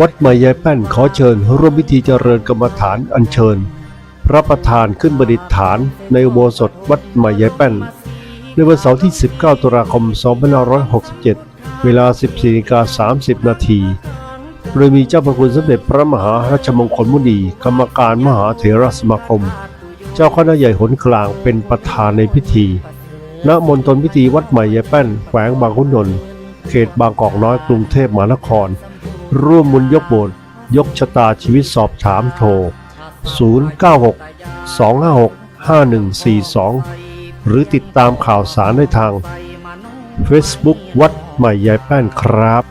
วัดใหม่ยายแป้นขอเชิญ ร่วมพิธีเจริญกรรมฐานอัญเชิญ พระประธานขึ้นประดิษฐานในอุโบสถวัดใหม่ยายแป้น ในวันเสาร์ที่ 19 ตุลาคม 2567 เวลา 14นกา30 นาทีโดยมีเจ้าพระคุณสมเด็จพระมหาราชมงคลมุนีกรรมการมหาเถรสมาคม เจ้าคณะใหญ่หนกลางเป็นประธานในพิธี ณ มณฑลพิธีวัดใหม่ยายแป้นแขวงบางขุนนนท์เขตบางกอกน้อยกรุงเทพมหานคร ร่วมมุนยกโบสถ์ยกชะตาชีวิตสอบถามโทร 096 256 5142 หรือติดตามข่าวสารได้ทาง Facebook วัดใหม่ยายแป้นครับ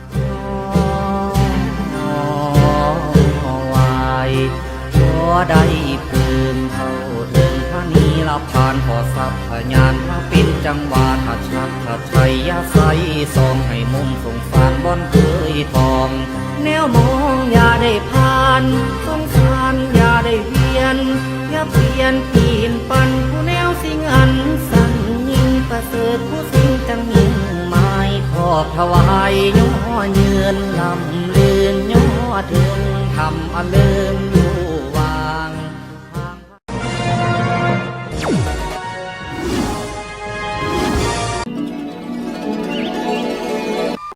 ขอได้ปืนเท่าถึงพระ นีละพานพอสัพพญานพระป็นจังหวาทัดชัดทัดชัยยาใสซองให้มุมสงสารบอนเคยทอง แนวมองอย่าได้ผ่านสงสารอย่าได้เวียน อย่าเปลี่ยนปีนปันผู้แนวสิงอันสั่งยิ่งประเสริฐผู้สิ่งจังยิ่งหมายขอบถวายย่อเยือนลำเลือนย่อถึงทำอันเลินอยู่